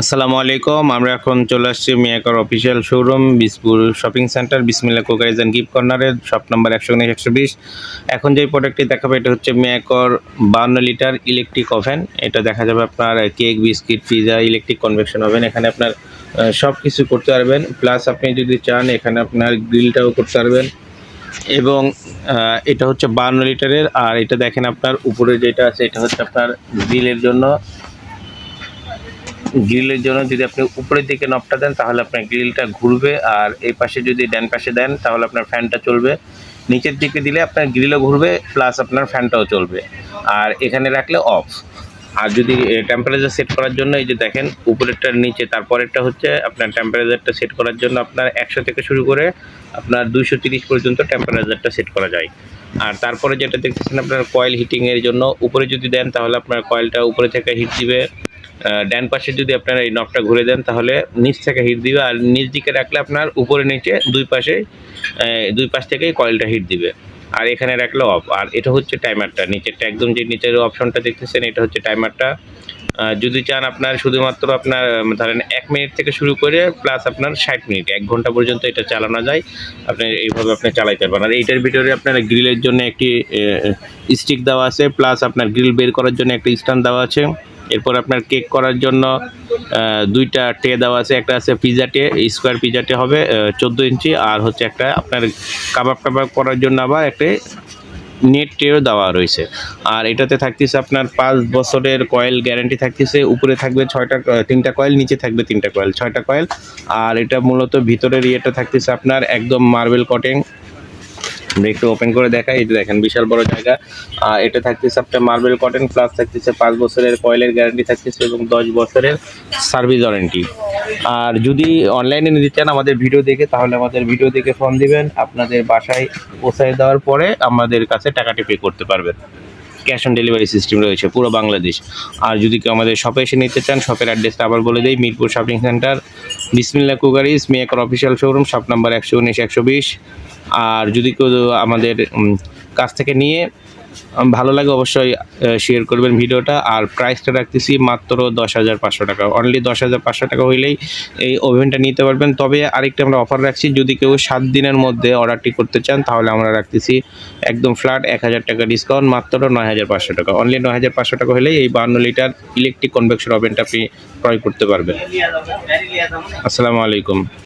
আসসালামু আলাইকুম, আমরা এখন চলে আসছি মিয়াকর official showroom বিসপুর shopping centre Bismillah crockeries and gift কর্নারের শপ নাম্বার একশো উনিশ, একশো বিশ। এখন যে প্রোডাক্টটি দেখাবো, এটা হচ্ছে মিয়াকর বান্ন লিটার ইলেকট্রিক ওভেন এটা দেখা যাবে আপনার cake biscuit pizza electric convection oven এখানে আপনার সব কিছু করতে পারবেন। প্লাস আপনি যদি চান, এখানে আপনার গ্রিলটাও করতে পারবেন। এবং এটা হচ্ছে বান্ন লিটারের আর এটা দেখেন আপনার উপরে যেটা আছে, এটা হচ্ছে আপনার গ্রিলের জন্য। গ্রিলের জন্য যদি আপনি উপরের দিকে নবটা দেন, তাহলে আপনার গ্রিলটা ঘুরবে। আর এই পাশে যদি ডান পাশে দেন, তাহলে আপনার ফ্যানটা চলবে। নিচের দিকে দিলে আপনার গ্রিলও ঘুরবে প্লাস আপনার ফ্যানটাও চলবে। আর এখানে রাখলে অফ আর যদি টেম্পারেচার সেট করার জন্য, এই যে দেখেন, উপরেরটার নিচে, তারপরেরটা হচ্ছে আপনার টেম্পারেচারটা সেট করার জন্য আপনার একশো থেকে শুরু করে আপনার দুশো তিরিশ পর্যন্ত টেম্পারেচারটা সেট করা যায়। আর তারপরে যেটা দেখতেছেন, আপনার কয়েল হিটিংয়ের জন্য, উপরে যদি দেন, তাহলে আপনার কয়েলটা উপরে থেকে হিট দিবে। ডান পাশে যদি আপনারা এই নকটা ঘুরে দেন, তাহলে নিচ থেকে হিট দিবে আর নিচ দিকে রাখলে আপনার উপরে নিচে দুই পাশে দুই পাশ থেকেই কয়েলটা হিট দিবে। আর এখানে রাখলে অফ। আর এটা হচ্ছে টাইমারটা। নিচেরটা একদম যে নিচের অপশনটা দেখতেছেন, এটা হচ্ছে টাইমারটা। যদি চান আপনার শুধুমাত্র আপনার ধরেন এক মিনিট থেকে শুরু করে প্লাস আপনার ষাট মিনিট, এক ঘণ্টা পর্যন্ত এটা চালানো যায়। আপনি এইভাবে আপনি চালাইতে পারবেন। আর এইটার ভিতরে আপনার গ্রিলের জন্য একটি স্টিক দেওয়া আছে, প্লাস আপনার গ্রিল বের করার জন্য একটি স্ট্যান্ড দেওয়া আছে। এরপর আপনার কেক করার জন্য দুইটা ট্রে দেওয়া আছে, একটা আছে পিজা টে স্কোয়ার পিজা টে হবে চোদ্দ ইঞ্চি, আর হচ্ছে একটা আপনার কাবাব টাবাব করার জন্য আবার একটা নেট ট্রেও দেওয়া রয়েছে। আর এটাতে থাকতেছে আপনার পাঁচ বছরের কয়েল গ্যারান্টি থাকতেছে, উপরে থাকবে ছয়টা তিনটা কয়েল, নিচে থাকবে তিনটা কয়েল, ছয়টা কয়েল। আর এটা মূলত ভিতরের ইয়েটা থাকতেছে আপনার একদম মার্বেল কটিং আমরা একটু ওপেন করে দেখাই। যে দেখেন, বিশাল বড় জায়গা। আর এটা থাকতেছে আপনার মার্বেল কটন প্লাস থাকতেছে পাঁচ বছরের কয়েলের গ্যারান্টি থাকতেছে এবং দশ বছরের সার্ভিস ওয়ারেন্টি আর যদি অনলাইনে নিতে চান আমাদের ভিডিও দেখে, তাহলে আমাদের ভিডিও দেখে ফোন দিবেন। আপনাদের বাসায় পৌঁছায় দেওয়ার পরে আমাদের কাছে টাকাটি পে করতে পারবেন। ক্যাশ অন ডেলিভারি সিস্টেম রয়েছে, পুরো বাংলাদেশ। আর যদি কেউ আমাদের শপে এসে নিতে চান শপের অ্যাড্রেসটা আবার বলে দিই, Mirpur shopping centre Bismillah crockeries মেয়াকর official showroom, shop number একশো উনিশ, একশো বিশ। আর যদি কেউ আমাদের কাছ থেকে নিয়ে ভালো লাগে অবশ্যই শেয়ার করবেন ভিডিওটা। আর প্রাইসটা রাখতেছি মাত্র দশ হাজার পাঁচশো টাকা। অনলি দশ হাজার পাঁচশো টাকা হইলেই এই ওভেনটা নিতে পারবেন। তবে আরেকটা আমরা অফার রাখছি যদি কেউ সাত দিনের মধ্যে অর্ডারটি করতে চান তাহলে আমরা রাখতেছি একদম ফ্ল্যাট এক হাজার টাকা ডিসকাউন্ট মাত্র নয় হাজার পাঁচশো টাকা। অনলি নয় হাজার পাঁচশো টাকা হলেই এই বান্ন লিটার ইলেকট্রিক কনভেকশন ওভেনটা আপনি ক্রয় করতে পারবেন। আসসালামু আলাইকুম।